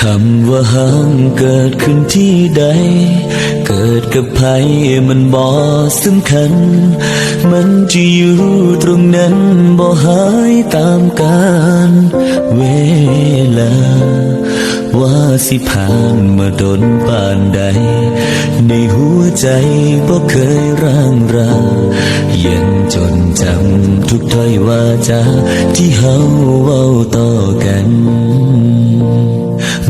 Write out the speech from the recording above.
คำว่าห้างเกิดขึ้นที่ใด เกิดกับใครมันบอสำคัญ มันจะอยู่ตรงนั้นบ่หายตามกาลเวลา ว่าสิผ่านมาดนปานใด ในหัวใจบ่เคยร่างรายังจนจำทุกถ้อยวาจาที่เฮาเว้าต่อกัน